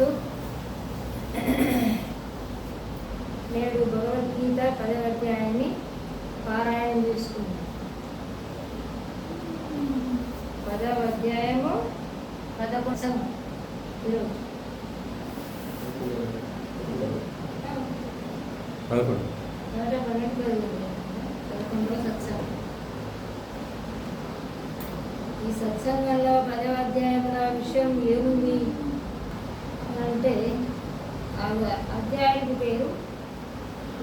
అర్పిస్తూ నేడు భగవద్గీత పదవ అధ్యాయాన్ని పారాయణం చేసుకున్నాం పదవ అధ్యాయము పదకొండం ఈరోజు. పదకొండు. పదకొండవ సత్సంగం. ఈ సత్సంగంలో పదవ విషయం ఏముంది? అంటే అధ్యాయుడి పేరు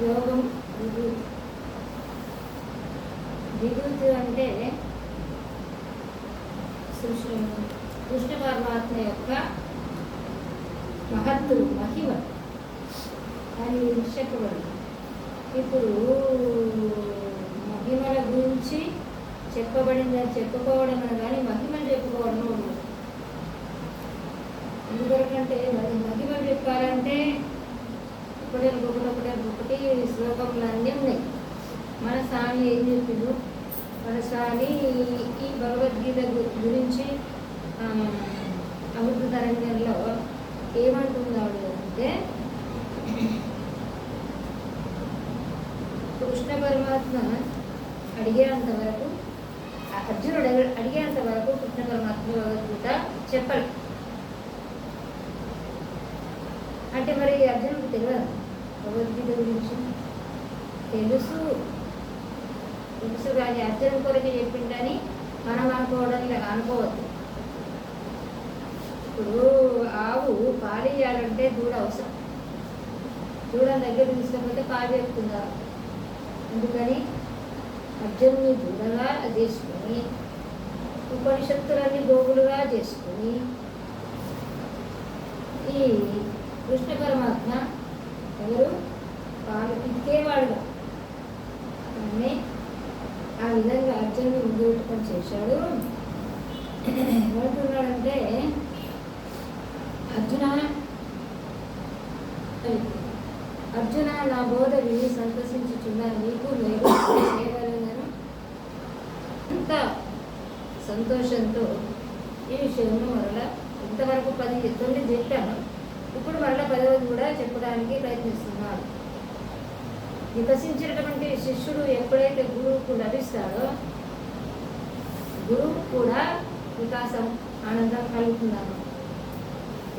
యోగం విభూతి విభూతి అంటే కృష్ణ కృష్ణ పరమాత్మ యొక్క మహత్తు మహిమ. అని చెప్పబడింది ఇప్పుడు మహిమల గురించి చెప్పబడిందని చెప్పుకోవడం కానీ మహిమలు చెప్పుకోవడం ఉండదు ఎందుకంటే మరి మహిమలు చెప్పాలంటే ఒకటే ఒకటి ఒకటే ఒకటి శ్లోకములు అన్నీ ఉన్నాయి. మన స్వామి ఏం చెప్పిండు? మన స్వామి ఈ భగవద్గీత గురించి అమృత తరంగంలో ఏమంటున్నాడు అంటే కృష్ణ పరమాత్మ అడిగేంత వరకు అర్జునుడు అడిగేంత వరకు కృష్ణ పరమాత్మ భగవద్గీత చెప్పాలి. అంటే మరి అర్జునుడికి తెలియదు? భగవద్గీత గురించి? తెలుసు. తెలుసు కానీ అర్జునుడి కొరకు చెప్పిండని మనం అనుకోవడం ఇలా అనుకోవద్దు. ఇప్పుడు ఆవు పాలు ఇవ్వాలంటే దూడ అవసరం. దూడ దగ్గర తీసుకపోతే పాలు చెప్తుందా? అందుకని అర్జునుని దూడగా చేసుకొని ఉపనిషత్తులన్నీ గోగులుగా చేసుకొని ఈ కృష్ణ పరమాత్మ ఎవరు? పాలు పితికేవాడుగా కానీ ఆ విధంగా అర్జునుడు ముందు చేశాడు. ఏమంటున్నాడంటే అర్జున అర్జున నా బోధ విని సంతోషించుచున్నాను నీకు నేను. అంత సంతోషంతో ఈ విషయంలో మరలా ఇంతవరకు పది తొమ్మిది చెప్పాను. ఇప్పుడు మరలా పదవి కూడా చెప్పడానికి ప్రయత్నిస్తున్నారు. వికసించినటువంటి శిష్యుడు ఎప్పుడైతే గురువుకు లభిస్తాడో గురువు కూడా వికాసం ఆనందం కలుగుతున్నాను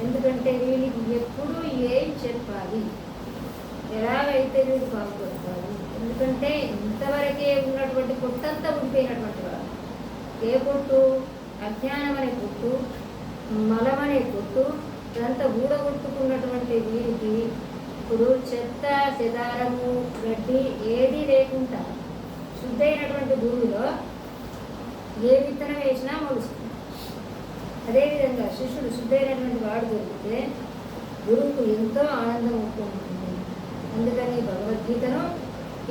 ఎందుకంటే వీళ్ళకి ఎప్పుడు ఏం చెప్పాలి? ఎలాగైతే వీళ్ళు బాగుపడతారు ఎందుకంటే ఇంతవరకే ఉన్నటువంటి కొట్టంతా ఉండిపోయినటువంటి వాడు. ఏ కొట్టు అజ్ఞానం అనే కొట్టు మలం అనే కొట్టు ఇదంతా ఊడగొట్టుకున్నటువంటి వీరికి ఇప్పుడు చెత్త చెదారము గడ్డి ఏది లేకుండా శుద్ధైనటువంటి భూమిలో ఏ విత్తనం వేసినా మొలుస్తుంది. అదేవిధంగా శిష్యుడు శుద్ధైనటువంటి వాడు దొరికితే గురువుకు ఎంతో ఆనందం ఉంటుంది. అందుకని భగవద్గీతను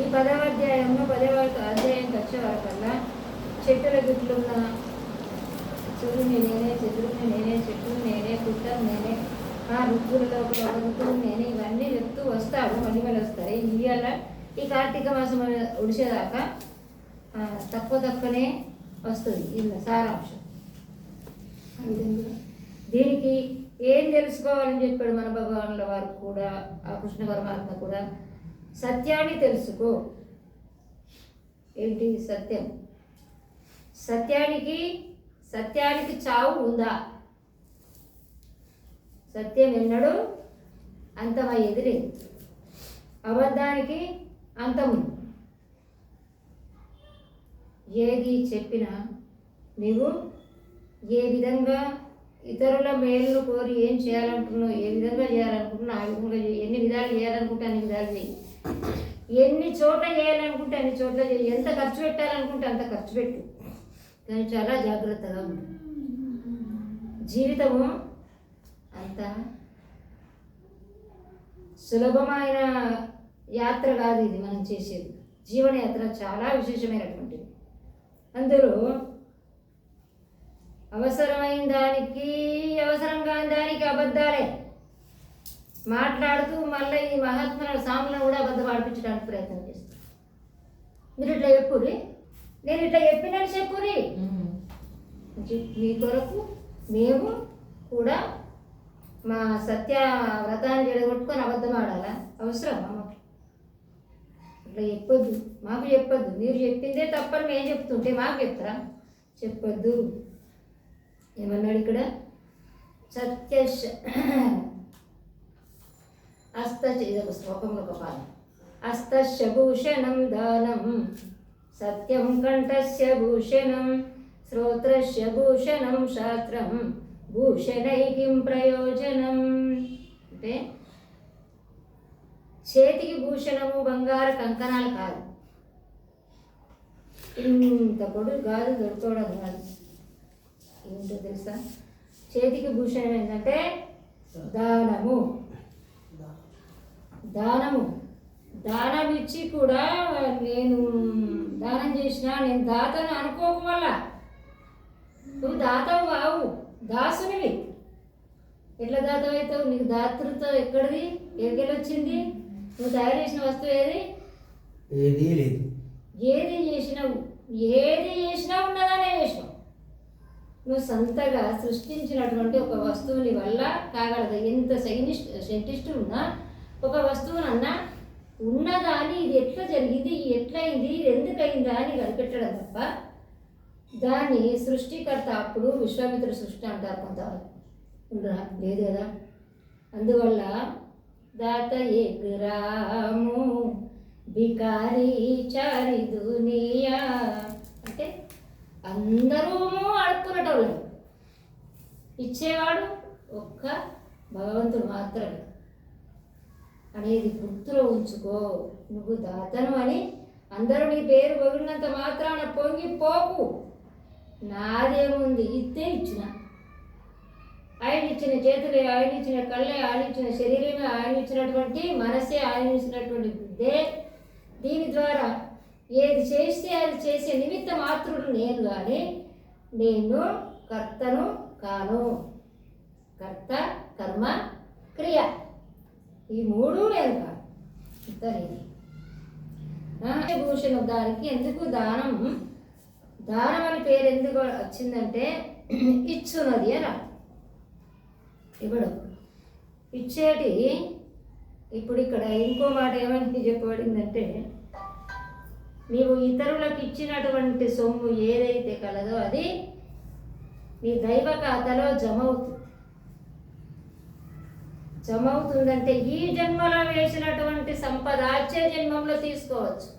ఈ పదవ అధ్యాయంలో పదవ అధ్యాయం వచ్చే వరకల్లా చెట్టుల గిట్లున్న సూర్యుని నేనే చంద్రుని నేనే చెట్టుని నేనే పుట్టం నేనే ఆ ఋతువులలో ఒక ఋతువు నేనే ఇవన్నీ చెప్తూ వస్తాడు మళ్ళీ వస్తాయి. ఇవాళ ఈ కార్తీక మాసం ఉడిచేదాకా తక్కువ తక్కువనే వస్తుంది ఇలా సారాంశం. దీనికి ఏం తెలుసుకోవాలని చెప్పాడు మన భగవానుల వారు కూడా ఆ కృష్ణ పరమాత్మ కూడా? సత్యాన్ని తెలుసుకో. ఏంటి సత్యం? సత్యానికి సత్యానికి చావు ఉందా? సత్యం ఎన్నడూ అంతమయ్యేది లేదు అబద్ధానికి అంతము ఏది చెప్పినా నీవు ఏ విధంగా ఇతరుల మేలును కోరి ఏం చేయాలనుకుంటున్నావు ఏ విధంగా చేయాలనుకుంటున్నావు ఆ విధంగా ఎన్ని విధాలు చేయాలనుకుంటే అన్ని విధాలు చేయి ఎన్ని చోట్ల చేయాలనుకుంటే అన్ని చోట్ల చేయి ఎంత ఖర్చు పెట్టాలనుకుంటే అంత ఖర్చు పెట్టు. కానీ చాలా జాగ్రత్తగా ఉంటుంది జీవితము అంత సులభమైన యాత్ర కాదు ఇది మనం చేసేది. జీవనయాత్ర చాలా విశేషమైనటువంటిది. అందులో అవసరమైన దానికి అవసరం కాని దానికి అబద్ధాలే. మాట్లాడుతూ మళ్ళీ ఈ మహాత్ముల సాములను కూడా అబద్ధం ఆడిపించడానికి ప్రయత్నం చేస్తారు మీరు ఇట్లా చెప్పుర్రి నేను ఇట్లా చెప్పినని చెప్పుర్రి మీ కొరకు మేము కూడా మా సత్య వ్రతాన్ని జడగొట్టుకొని అబద్ధం ఆడాలా? అవసరం మాకు? ఇట్లా చెప్పొద్దు. మాకు చెప్పొద్దు. మీరు చెప్పిందే తప్పని మేము చెప్తుంటే మాకు చెప్తారా? చెప్పొద్దు. ఏమన్నాడు ఇక్కడ? సత్య అస్త ఇది ఒక శ్లోకంలో ఒక పాదం. అస్తస్య భూషణం దానం. సత్యం కంఠస్య భూషణం శ్రోత్రస్య భూషణం శాస్త్రం భూషణై కిం ప్రయోజనం అంటే చేతికి భూషణము బంగారు కంకణాలు కాదు. ఇంత పొడుగు కాదు దొరకడం కాదు. ఏంటో తెలుసా? చేతికి భూషణం ఏంటంటే దానము. దానము. దానం ఇచ్చి కూడా నేను దానం చేసిన నేను దాతను అనుకోకు వల్ల నువ్వు దాతవు కావు దాసునివి. ఎట్లా దాతవు అవుతావు నీకు దాతృత్వం ఎక్కడిది? ఎక్కడికి వచ్చింది? నువ్వు తయారు చేసిన వస్తువు ఏది? ఏదీ లేదు. ఏది చేసినావు? ఏది చేసినా ఉన్నదానే చేసినావు. నువ్వు సొంతగా సృష్టించినటువంటి ఒక వస్తువుని వల్ల కాగలదు. ఎంత సైనిస్ట్ సైంటిస్టులు ఉన్నా ఒక వస్తువునన్నా ఉన్నదాని ఇది ఎట్లా జరిగింది ఇది ఎట్లయింది ఇది ఎందుకయిందా అని కనిపెట్టడం తప్ప దాన్ని సృష్టికర్త అప్పుడు విశ్వామిత్ర సృష్టి అంటారు కొంతవరకు ఉండరా? లేదు కదా? అందువల్ల దాత ఏ గ్రాము బికారి చారి దునియా అంటే అందరూ అడుక్కునేటోళ్ళు ఇచ్చేవాడు ఒక్క భగవంతుడు మాత్రమే. అనేది గుర్తులో ఉంచుకో. నువ్వు దాతను అని అందరూ నీ పేరు పొగిడినంత మాత్రాన పొంగి పోకు. నాదేముంది? ఇద్దే ఇచ్చిన. ఆయన ఇచ్చిన చేతులే ఆయన ఇచ్చిన కళ్ళే ఆయన ఇచ్చిన శరీరమే ఆయన ఇచ్చినటువంటి మనసే ఆయన ఇచ్చినటువంటి బుద్ధే. దీని ద్వారా ఏది చేస్తే అది చేసే నిమిత్త మాత్రుడు నేను కానీ నేను కర్తను కాను. కర్త కర్మ క్రియ. ఈ మూడు లేదు కాదు. ఇద్దరేది. భూషణ దానికి ఎందుకు దానం? దానం అని పేరు ఎందుకు వచ్చిందంటే ఇచ్చున్నది అని ఇవ్వడం. ఇచ్చేటి ఇప్పుడు ఇక్కడ ఇంకో మాట ఏమని చెప్పబడిందంటే నీవు ఇతరులకు ఇచ్చినటువంటి సొమ్ము ఏదైతే కలదో అది నీ దైవ ఖాతాలో జమ అవుతుంది. జమవుతుందంటే ఈ జన్మలో వేసినటువంటి సంపద వచ్చే జన్మంలో తీసుకోవచ్చు.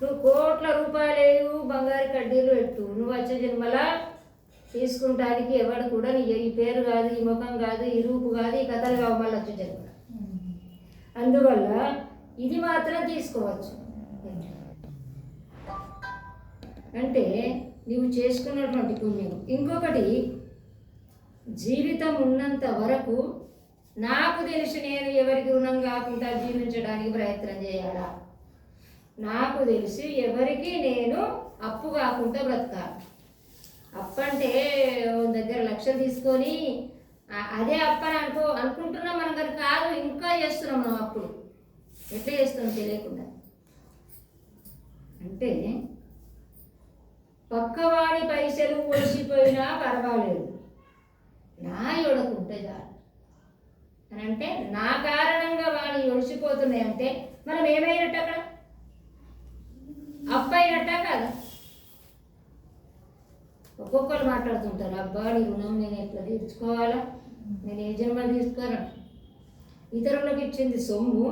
నువ్వు కోట్ల రూపాయలు బంగారు కడ్డీలు పెట్టు. నువ్వు వచ్చే జన్మలా తీసుకుంటానికి ఎవడు కూడా నీ ఈ పేరు కాదు ఈ ముఖం కాదు ఈ రూపు కాదు ఈ కథలు కావు మళ్ళీ వచ్చే జన్మ అందువల్ల ఇది మాత్రం తీసుకోవచ్చు. అంటే నీవు చేసుకున్నటువంటి పుణ్యం. ఇంకొకటి జీవితం ఉన్నంత వరకు నాకు తెలిసి నేను ఎవరికి రుణం కాకుండా జీవించడానికి ప్రయత్నం చేయాలా? నాకు తెలిసి ఎవరికి నేను అప్పు కాకుండా బ్రతకాలి. అప్పు అంటే దగ్గర లక్ష్యం తీసుకొని అదే అప్పు అని అనుకో అనుకుంటున్నాం మనం కానీ కాదు ఇంకా చేస్తున్నాం మనం అప్పుడు. ఎట్లా చేస్తున్నాం తెలియకుండా? అంటే పక్కవాడి పైసలు ఒడిసిపోయినా పర్వాలేదు. నా యొడకుంటే చాలు అని అంటే నా కారణంగా వాడి ఒడిసిపోతున్నాయి అంటే మనం ఏమైనట్టు అక్కడ అప్పైనట్ట కదా? ఒక్కొక్కరు మాట్లాడుతుంటారు అబ్బా నీ రుణం నేను ఎట్లా తీర్చుకోవాలా? నేను ఏ జన్మ తీసుకోను ఇతరులకు ఇచ్చింది సొమ్ము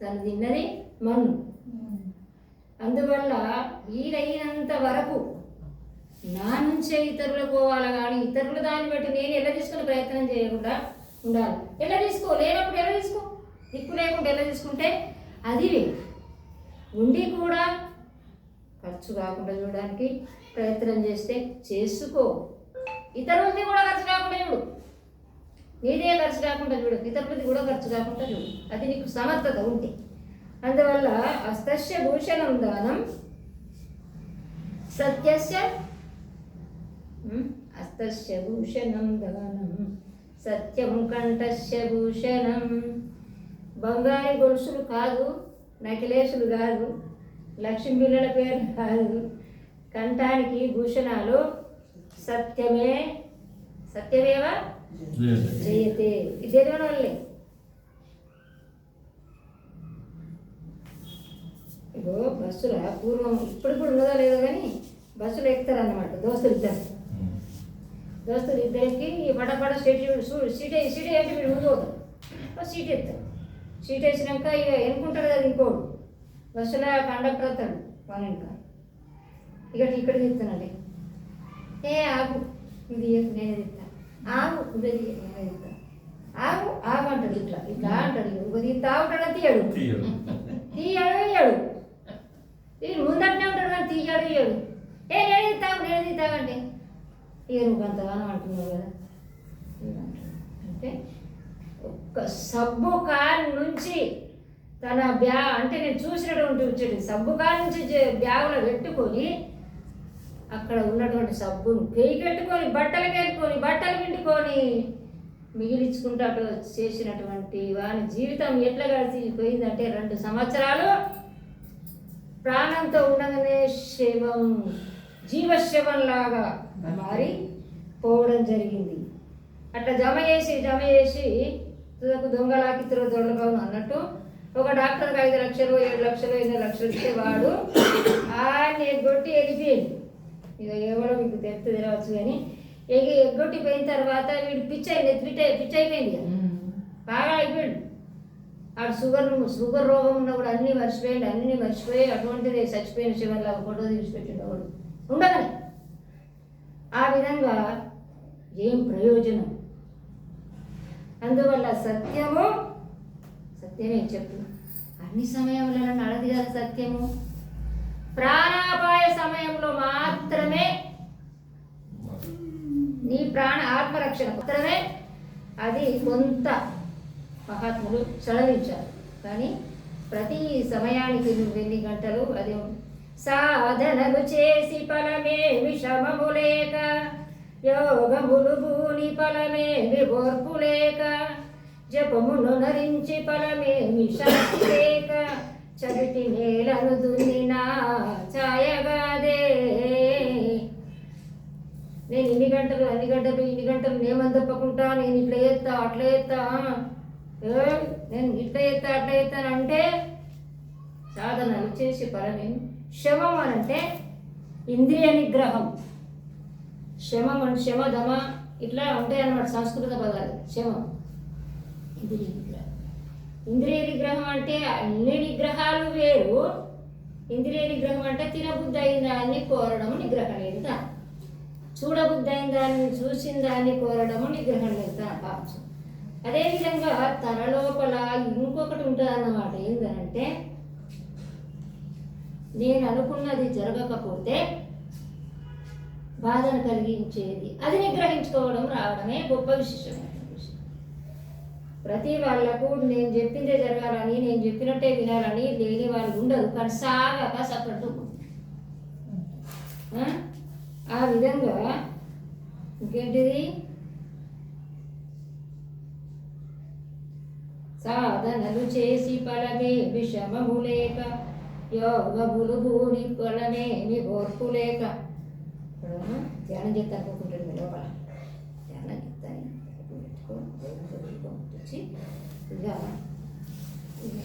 తను తిన్నది మన్ను. అందువల్ల వీలైనంత వరకు నా నుంచే ఇతరులు పోవాలి కానీ ఇతరులు దాన్ని బట్టి నేను ఎలా తీసుకునే ప్రయత్నం చేయకుండా ఉండాలి. ఎలా తీసుకో? లేనప్పుడు ఎలా తీసుకో? దిక్కు లేకుండా ఎలా తీసుకుంటే అది ఉండి కూడా ఖర్చు కాకుండా చూడడానికి ప్రయత్నం చేస్తే చేసుకో. ఇతరులది కూడా ఖర్చు కాకుండా చూడు. నీదే ఖర్చు కాకుండా చూడు. ఇతరులది కూడా ఖర్చు కాకుండా చూడు. అది నీకు సమర్థత ఉంటే. అందువల్ల అస్తస్య భూషణం దానం సత్యస్య ఉమ్, అస్తస్య భూషణం దానం సత్యం కంఠస్య భూషణం. బంగారు గొలుసులు కాదు నకిలేసులు కాదు లక్ష్మీ పిల్లల పేరు కాదు. కంఠానికి భూషణాలు సత్యమే సత్యమేవా? జయతే. ఇది తెలియని వాళ్ళే. ఇగో బస్సుల పూర్వం ఇప్పుడు కూడా ఉన్నదో లేదో కానీ బస్సులు ఎక్కుతారన్నమాట దోస్తులు ఇద్దరు దోస్తులు ఇద్దరికి పడపడ సీట్ సీట్ సీట్ ఏంటి పోతారు. ఓ సీట్ ఎత్తారు. సీట్ వేసినాక ఇక ఎన్నుకుంటారు కదా ఇంకోడు. బస్సులో కండక్టర్ వస్తాడు వాళ్ళ వెనక ఇక ఇక్కడ తీస్తానండి ఏ ఆగు ఇది నేనే తీస్తా ఆగు ఇది నేనే ఆగు ఆగు అంటాడు ఇట్లా. ఇట్లా అంటాడు ఇంకో. తీస్తా ఉంటాడు తీయడు. తీయడు. తీయడు ఈ ముందటనే ఉంటాడు కానీ తీయడు తీయడు. ఏ నేను తీస్తావు నేను తీస్తావంటే ఇక నువ్వు అంతగానో అంటున్నావు కదా. అంటే ఒక్క సబ్బు కార్ నుంచి తన బ్యా అంటే నేను చూసినటువంటి వచ్చేది సబ్బు కార్ నుంచి బ్యాగులో పెట్టుకొని అక్కడ ఉన్నటువంటి సబ్బును పెట్టుకొని బట్టలు పెట్టుకొని బట్టలు పిండుకొని మిగిలించుకుంటూ అటు చేసినటువంటి వాని జీవితం ఎట్లా గడిచిపోయిందంటే రెండు సంవత్సరాలు ప్రాణంతో ఉండగానే శవం జీవశవంలాగా మారి పోవడం జరిగింది. అట్లా జమ చేసి జమ చేసి తుదకు దొంగలాకి తిరుగు దొండబాబు అన్నట్టు ఒక డాక్టర్కి ఐదు లక్షలు ఏడు లక్షలు ఎనిమిది లక్షలు ఇస్తే వాడు ఆయన ఎగ్గొట్టి ఎగిపోయింది ఇక ఎవరో మీకు తెలుసు తెరవచ్చు కానీ ఎగి ఎగ్గొట్టి పోయిన తర్వాత వీడు పిచ్చి అయింది పిచ్చ పిచ్చి అయిపోయింది బాగా అయిపోయాడు. ఆడు షుగర్ షుగర్ రోగం ఉన్న కూడా అన్నీ మర్చిపోయాడు అన్నీ మర్చిపోయి అటువంటిది చచ్చిపోయిన శివర్లాగా ఫోటో తీసిపెట్టిండు వాడు. ఉండగానే ఆ విధంగా ఏం ప్రయోజనం? అందువల్ల సత్యము సత్యమే చెప్పు. అన్ని సమయంలో నడది కదా సత్యము. ప్రాణాపాయ సమయంలో మాత్రమే నీ ప్రాణ ఆత్మరక్షణ మాత్రమే అది కొంత మహాత్ములు చడవించారు కానీ ప్రతి సమయానికి నువ్వు ఎన్ని గంటలు అది సాధనలు చేసి ఫలమే విషమము లేక యోగములు భూని ఫలమేమి ఓర్పు లేక జపమును నరించి ఫలమేమి శక్తి లేక చవిటి నేలను దున్నినా ఛాయగాదే. నేను ఇన్ని గంటలు అన్ని గంటలు ఇన్ని గంటలు నేమని తప్పకుండా నేను ఇట్లా చేస్తా అట్లా చేస్తా నేను ఇట్లా చేస్తా అట్లా చేస్తాను సాధనలు చేసి పరమేమి శమం అనంటే అంటే ఇంద్రియ నిగ్రహం శమం శమ దమ ఇట్లా ఉంటాయి అన్నమాట సంస్కృత పదాలు. శమం ఇంద్రియ నిగ్రహం ఇంద్రియ నిగ్రహం అంటే అన్ని నిగ్రహాలు వేరు. ఇంద్రియ నిగ్రహం అంటే తినబుద్ధి అయిన దాన్ని కోరడము నిగ్రహం లేదు చూడబుద్ధి అయిన దాన్ని చూసిన దాన్ని కోరడము నిగ్రహం లేదు పాపం. అదేవిధంగా తన లోపల ఇంకొకటి ఉంటుంది అన్నమాట ఏంటంటే నేను అనుకున్నది జరగకపోతే బాధను కలిగించేది. అది నిగ్రహించుకోవడం రావడమే గొప్ప విశేషమైన విషయం. ప్రతి వాళ్ళకు నేను చెప్పిందే జరగాలని నేను చెప్పినట్టే వినాలని లేని వాళ్ళు ఉండరు. కానీ సాగక సపరేట్ ఆ? విధంగా ఇంకేంటిది? సాధనలు చేసి ఫలమే విషమము లేక యోగములు భూమి కొలనేమి ఓర్పు లేక ఇప్పుడు ధ్యానం చేస్తా అనుకుంటాడు మీ లోపల. ధ్యానం చేస్తాను పెట్టుకో పెట్టుకో వచ్చి ఇక ఇక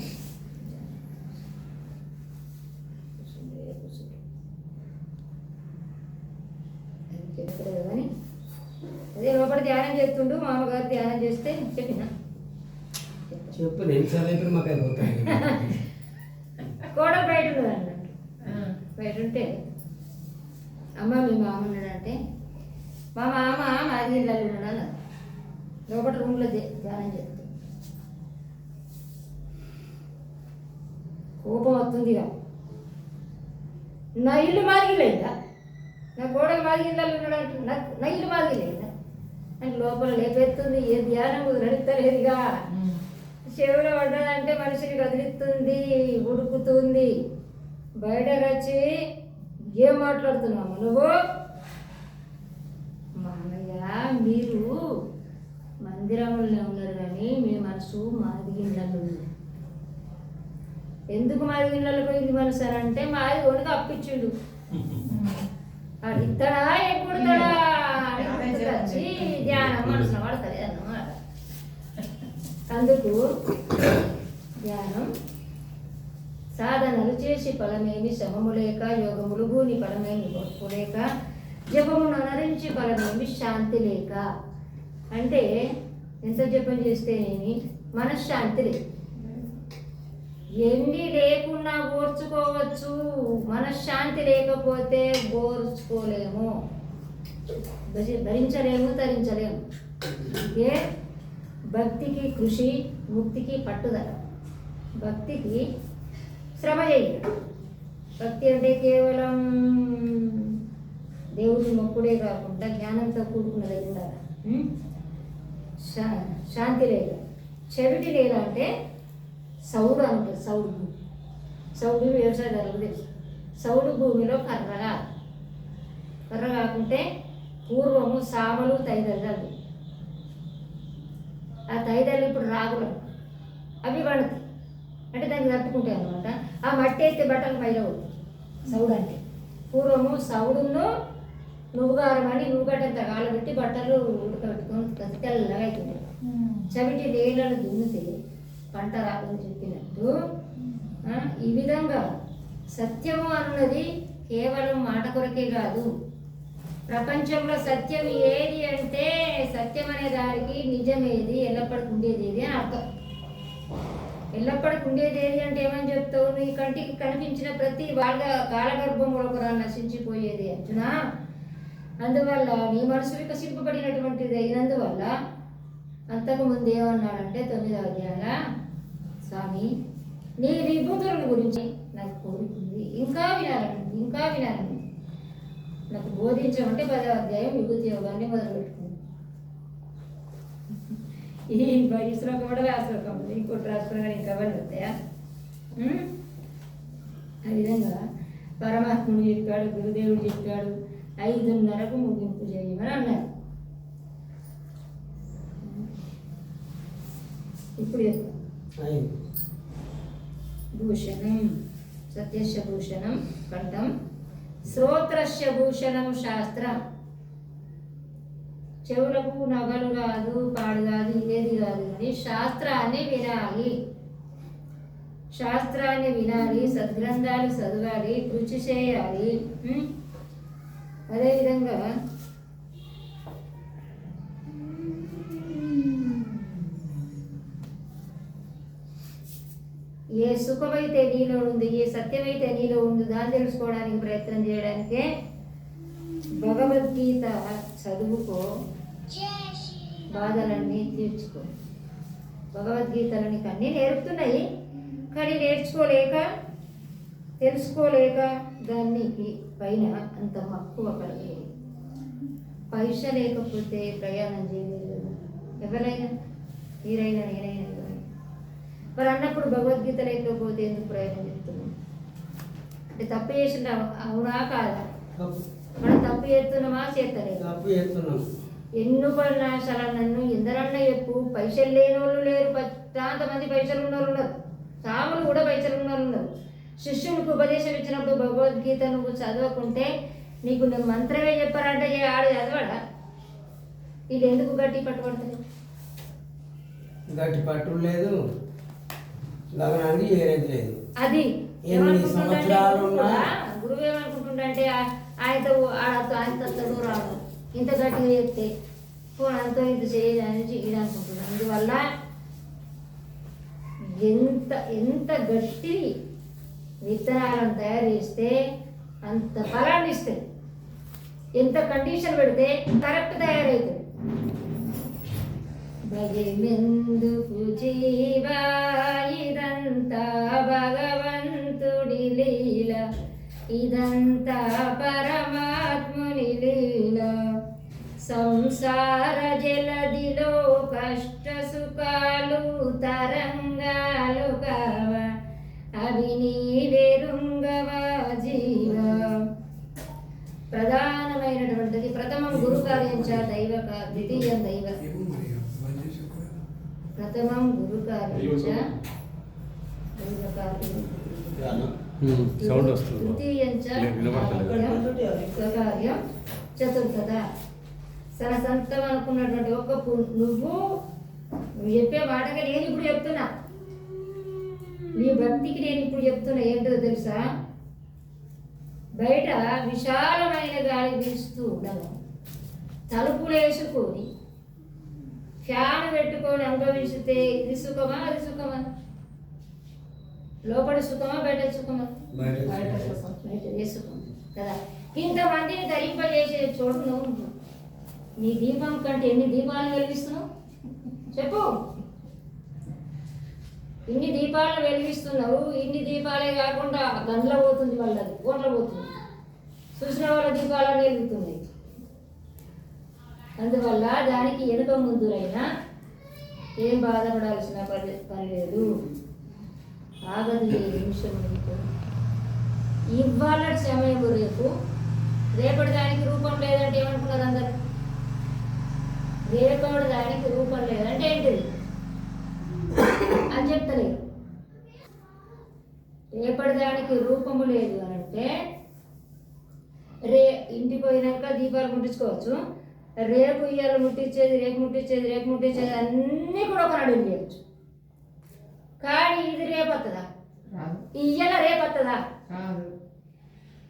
అదే లోపల ధ్యానం చేస్తుండు మామగారు ధ్యానం చేస్తే చెప్పిన. చెప్పు. నేను ఎన్నిసార్లు మాకు అయిపోతాయి. కోడలు బయట ఉన్నది అన్నట్టు బయట ఉంటే. అమ్మ మీ మామ ఉన్నాడంటే మా మామ మాది ఇళ్ళలో ఉన్నాడు అన్నది లోపల రూమ్లో ధ్యానం చెప్తే కోపం వస్తుంది ఇక. నా ఇల్లు మాదిగిలేదా నా కోడలు మాదిగిళ్ళు ఉన్నాడు అంటే నా నా ఇల్లు మాదిగిలేదా అంటే లోపల లేపెత్తుంది ఏ ధ్యానం నడుస్తలేదుగా చెవిలో పడ్డదంటే మనిషిని కదిలిస్తుంది ఉడుకుతుంది. బయటకు వచ్చి ఏం మాట్లాడుతున్నావు నువ్వు? మామయ్య మీరు మందిరంలో ఉన్నారు కానీ మీ మనసు మాదిగిళ్ళలో ఉంది. ఎందుకు మాదిగిళ్ళలో పోయింది మనసు అని అంటే మాది కొనుక అప్పించిండు అని గుర్తుకొచ్చి ధ్యానం మనసులో అన్నమాట అందుకు ధ్యానం. సాధనలు చేసి ఫలమేమి శమము లేక యోగములు భూని ఫలమేమి గొప్ప లేక జపమును అనరించి ఫలమేమి శాంతి లేక. అంటే ఎంత జపం చేస్తేనేమి మనశ్శాంతి లేదు. ఎన్ని లేకున్నా ఓర్చుకోవచ్చు మనశ్శాంతి లేకపోతే ఓర్చుకోలేము భరి- భరించలేము తరించలేము. ఏ? భక్తికి కృషి ముక్తికి పట్టుదల. భక్తికి శ్రమ చేయడం. భక్తి అంటే కేవలం దేవుడిని మొక్కుడే కాకుండా జ్ఞానంతో కూడుకున్నది ఉండాలి శా- శాంతి లేక. చెవిటి లేల అంటే సౌడు అంటారు సౌడు భూమి. సౌడు వ్యవసాయదారులకు తెలుసు. సౌడు భూమిలో కర్ర కర్ర కాకుంటే పూర్వము సామలు తదితరాలు ఆ తైదలు ఇప్పుడు రాగులు. అవి పండుతాయి అంటే దాన్ని తట్టుకుంటాయి అనమాట ఆ మట్టి అయితే బట్టలు పోతాయి. సౌడు అంటే. పూర్వము సౌడును నువ్వుగారం అని నువ్వుగడ్డంత కాలబెట్టి బట్టలు ఉడకబెట్టుకొని తెల్లగా అవుతుంటాయి చవిటి నేలను దున్నితే పంట రాదని చెప్పినట్టు ఈ విధంగా సత్యము అన్నది కేవలం మాట కొరకే కాదు. ప్రపంచంలో సత్యం ఏది అంటే సత్యం అనే దానికి నిజమేది ఎల్లప్పటికి ఉండేది ఏది అని అర్థం. ఎల్లప్పటికి ఉండేది ఏది అంటే ఏమని చెప్తావు? నీ కంటికి కనిపించిన ప్రతి వాళ్ళ కాలగర్భంలో కూడా నశించిపోయేది అర్జున. అందువల్ల నీ మనసు వికసింపబడినటువంటిది అయినందువల్ల అంతకు ముందు ఏమన్నాడంటే తొమ్మిదవ అధ్యాయ స్వామి నీ విభూతుల గురించి నాకు కోరుకుంది. ఇంకా వినాలని ఇంకా వినాలని నాకు బోధించమంటే పదవ అధ్యాయం విభూతి యోగాన్ని మొదలు పెట్టుకుంది ఈ పది శ్లోకం కూడా రాశ్లోకం ఇంకోటి రాసుకున్నా ఇంకా అవన్నీ వస్తాయా? ఆ విధంగా పరమాత్ముడు చెప్పాడు గురుదేవుడు చెప్పాడు ఐదున్నరకు ముగింపు చేయమని అన్నారు. ఇప్పుడు భూషణం సత్యస్య భూషణం కంఠం శ్రోత్రస్య భూషణం శాస్త్రం. చెవులకు నగలు కాదు పాడు కాదు ఏది కాదు కానీ శాస్త్రాన్ని వినాలి. శాస్త్రాన్ని వినాలి సద్గ్రంథాలు చదవాలి కృషి చేయాలి. అదేవిధంగా ఏ సుఖమైతే నీలో ఉంది ఏ సత్యమైతే నీలో ఉంది దాన్ని తెలుసుకోవడానికి ప్రయత్నం చేయడానికే భగవద్గీత చదువుకో. బాధలన్నీ తీర్చుకో. భగవద్గీతలు నీకు అన్నీ నేర్పుతున్నాయి కానీ నేర్చుకోలేక తెలుసుకోలేక దానికి పైన అంత మక్కువ కలిగేది పైస లేకపోతే ప్రయాణం చేయలేదు. ఎవరైనా మీరైనా నేనైనా మరి అన్నప్పుడు భగవద్గీత లేకపోతే ఎందుకు ప్రయాణం చేస్తున్నాం అంటే తప్పు చేసిన అవునా కాదా? మనం తప్పు చేస్తున్నామా చేస్తలేదు? తప్పు చేస్తున్నాం. ఎన్నో పడినాశాల నన్ను ఎందరన్నా చెప్పు. పైసలు లేని వాళ్ళు లేరు. పచ్చాంత మంది పైసలు ఉన్న వాళ్ళు ఉన్నారు. సాములు కూడా పైసలు ఉన్న వాళ్ళు ఉన్నారు. శిష్యునికి ఉపదేశం ఇచ్చినప్పుడు భగవద్గీత నువ్వు చదవకుంటే నీకు నేను మంత్రమే చెప్పారంటే ఆడు చదవడా? ఇది ఎందుకు గట్టి పట్టుబడుతుంది గట్టి పట్టు లేదు. ఏరేది లేదు. అది ఎన్ని సంవత్సరాలు ఉన్నా? గురువు ఆయనతో ఆడతో ఆయన తత్తడు రాడు. ఇంత గట్టిగా చెప్తే పోనీ అంతో ఇంత చేయదు అని ఇది అనుకుంటున్నాను అందువల్ల ఎంత ఎంత గట్టి విత్తనాలను తయారు చేస్తే అంత ఫలాన్ని ఇస్తాయి. ఎంత కండిషన్ పెడితే కరెక్ట్ తయారవుతుంది భయమెందుకు జీవా ఇదంతా భగవంతుడి లీల ఇదంతా పరమాత్ముని లీల. సంసార జలదిలో కష్ట సుఖాలు తరంగాలు కావ అవి నీవెరుంగవా జీవా. ప్రధానమైనటువంటిది ప్రథమం గురు కార్యం చ దైవ కా- ద్వితీయం దైవ. ఏకకార్యం సౌండ్ వస్తుంది తృతీయంచ లేదు, వినపడతలేదు. స్వకార్యం చతుర్థత సన సంతం అనుకున్నటువంటి ఒక నువ్వు నువ్వు చెప్పే మాటగా నేను ఇప్పుడు చెప్తున్నా నీ భక్తికి నేను ఇప్పుడు చెప్తున్నా ఏంటో తెలుసా బయట విశాలమైన గాలి వీస్తూ ఉండగా తలుపులు వేసుకొని ఫ్యాన్ పెట్టుకొని అనుభవిస్తే ఇది సుఖమా అది సుఖమా లోపల సుఖమా బయట సుఖమా? బయట సుఖం. బయట సుఖం కదా? ఇంతమందిని ధరింపజేసే చోటు నువ్వు. నీ దీపం కంటే ఎన్ని దీపాలు వెలిగిస్తున్నావు? చెప్పు. ఇన్ని దీపాలు వెలిగిస్తున్నావు ఇన్ని దీపాలే కాకుండా గంటల పోతుంది వాళ్ళది కోట్ల పోతుంది. చూసిన వాళ్ళ దీపాలని వెలుగుతుంది అందువల్ల దానికి వెనుక ముందురైనా ఏం బాధపడాల్సిన పని పని లేదు. ఆగదు ఏ నిమిషం నీకు ఇవాళ సమయం రేపు. రేపటి దానికి రూపం లేదంటే ఏమనుకున్నారు అందరు? రేపటి దానికి రూపం లేదంటే ఏంటిది? అని చెప్తలేదు రేపటి దానికి రూపము లేదు అని అంటే రే ఇంటికి పోయినాక దీపాలు ముట్టించుకోవచ్చు. రేపు ఇవాళ ముట్టించేది రేపు ముట్టించేది రేపు ముట్టించేది అన్నీ కూడా ఒకనాడు చేయొచ్చు కానీ ఇది రేపు వస్తుందా ఇయ్యాల రేపు వస్తుందా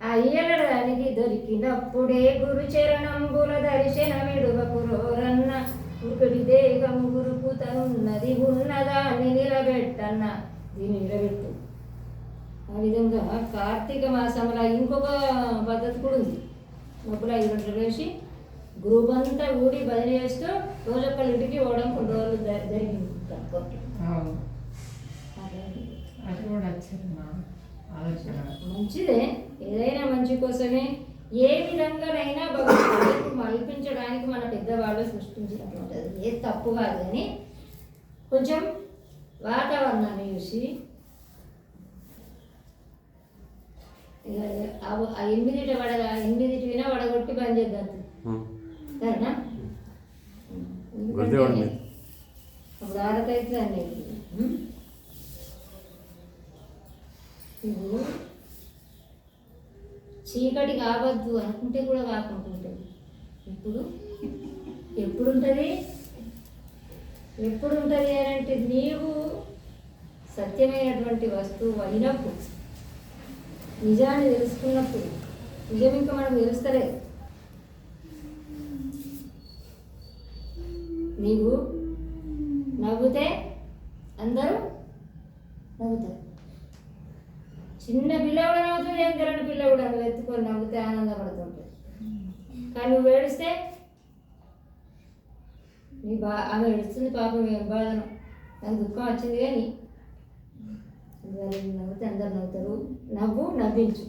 ఆ ఇయ్యలడానికి దొరికినప్పుడే గురు చరణంబుల దర్శనమిడువకురోరన్న ఒకటి దేహం గురుకు తనున్నది ఉన్నదాన్ని నిలబెట్టన్న. దీన్ని నిలబెట్టు. ఆ విధంగా కార్తీక మాసంలో ఇంకొక పద్ధతి కూడా ఉంది. లోపల ఐదు గంటలు వేసి గ్రూప్ అంతా ఊడి బదిలీ చేస్తూ రోజొక్కళ్ళ ఇంటికి పోవడం కొన్ని రోజులు జరిగింది. అదే. కూడా ఆలోచన మంచిదే. ఏదైనా మంచి కోసమే ఏ విధంగానైనా భగవంతుడు మల్పించడానికి మన పెద్దవాళ్ళు సృష్టించినటువంటిది. ఏ తప్పు కాదు కానీ కొంచెం వాతావరణాన్ని చూసి ఆ- ఎనిమిదిటి వడగ ఎనిమిదిటివినా వడగొట్టి బంద్ చేద్దాం. సరేనా. అప్పుడు ఆరకైతే అండి నువ్వు చీకటి కావద్దు అనుకుంటే కూడా కాకుంటుంటుంది ఇప్పుడు ఎప్పుడు ఉంటుంది ఎప్పుడు ఉంటుంది అని అంటే నీవు సత్యమైనటువంటి వస్తువు అయినప్పుడు నిజాన్ని తెలుసుకున్నప్పుడు నిజం ఇంకా మనకు తెలుస్తలేదు. నీవు నవ్వుతే అందరూ నవ్వుతారు. చిన్న పిల్ల కూడా నవ్వుతుంది ఏం తెరని పిల్ల కూడా ఎత్తుకొని నవ్వుతే ఆనందపడుతుంటుంది కానీ నువ్వు ఏడిస్తే? నీ బా ఆమె ఏడుస్తుంది పాపం ఏం బాధను? నాకు దుఃఖం వచ్చింది కానీ నవ్వుతే అందరు నవ్వుతారు. నవ్వు నవ్వించు.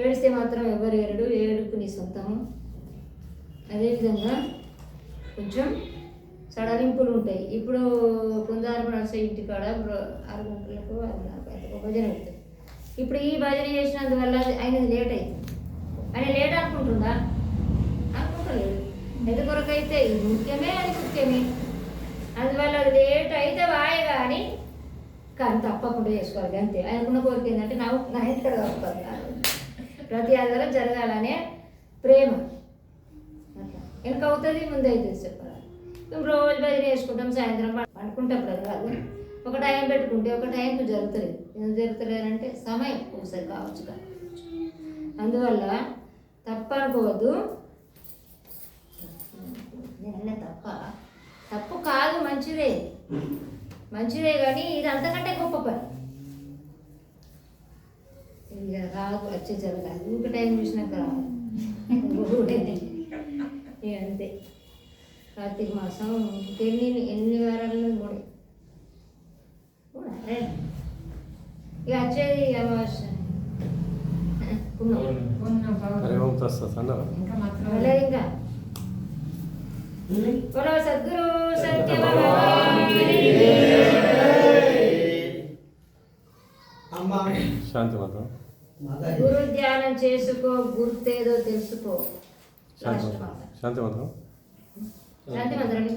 ఏడిస్తే మాత్రం ఎవరు ఏరడు? ఏడుపు నీ సొంతము. అదేవిధంగా కొంచెం సడలింపులు ఉంటాయి. ఇప్పుడు కొందరు నడిచే ఇంటికాడ బ్రో- ఆరు గంటలకు ఆరున్నర గంటలకు భజన పెడతారు ఇప్పుడు ఈ భజన చేసినందువల్ల ఆయనది లేట్ అవుతుంది ఆయన లేట్ అనుకుంటుందా? అనుకుంటలేదు. ఎందుకొరకైతే ఇది ముఖ్యమే అది ముఖ్యమే. అందువల్ల అది లేట్ అయితే వాయి కానీ కానీ తప్పకుండా చేసుకోవాలి అంతే. ఆయనకున్న కోరిక ఏంటంటే నా నా ఇక్కడ తప్పదు. ప్రతి ఆధారం జరగాలనే ప్రేమ. వెనక అవుతుంది ముందు అవుతుంది చెప్పాలి రోజు బదిలీ వేసుకుంటాం సాయంత్రం పండుకుంటాం ప్రతి వాళ్ళు ఒక టైం పెట్టుకుంటే ఒక టైంకి జరుగుతుంది ఎందుకు జరుగుతలేదంటే సమయం ఒకసారి కావచ్చు కావచ్చు. అందువల్ల తప్ప అనుకోవద్దు. నేనన్నా తప్ప? తప్పు కాదు మంచిదే. మంచిదే కానీ ఇది అంతకంటే గొప్ప పని. ఇక రాదు వచ్చే జరగాలి ఊరికి టైం చూసినాక రాదు. అంతే. కార్తీక మాసం ఎన్ని ఎన్ని వారాలు మూడే ఇక వచ్చేది అమావాస్య. ఇంకా సద్గురు శాంతి మాత్రం. గురు ధ్యానం చేసుకో గుర్తేదో తెలుసుకో. శాంతి మాత్రం. శాంతి మాత్రం. శాంతి మంత్రం.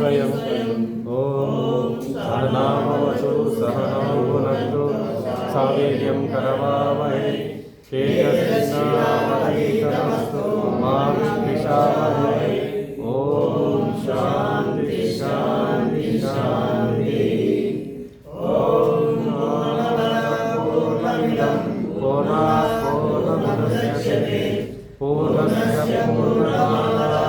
स्वयं ॐ सहनावतु सहनावनस्तु सावीर्यं करवावहे तेजस्विनावधीतमस्तु मा विद्विषावहे ॐ शान्ति शान्ति शान्ति ॐ पूर्णमिदं पूर्णात् पूर्णमदस्यते पूर्णस्य पूर्णमादाय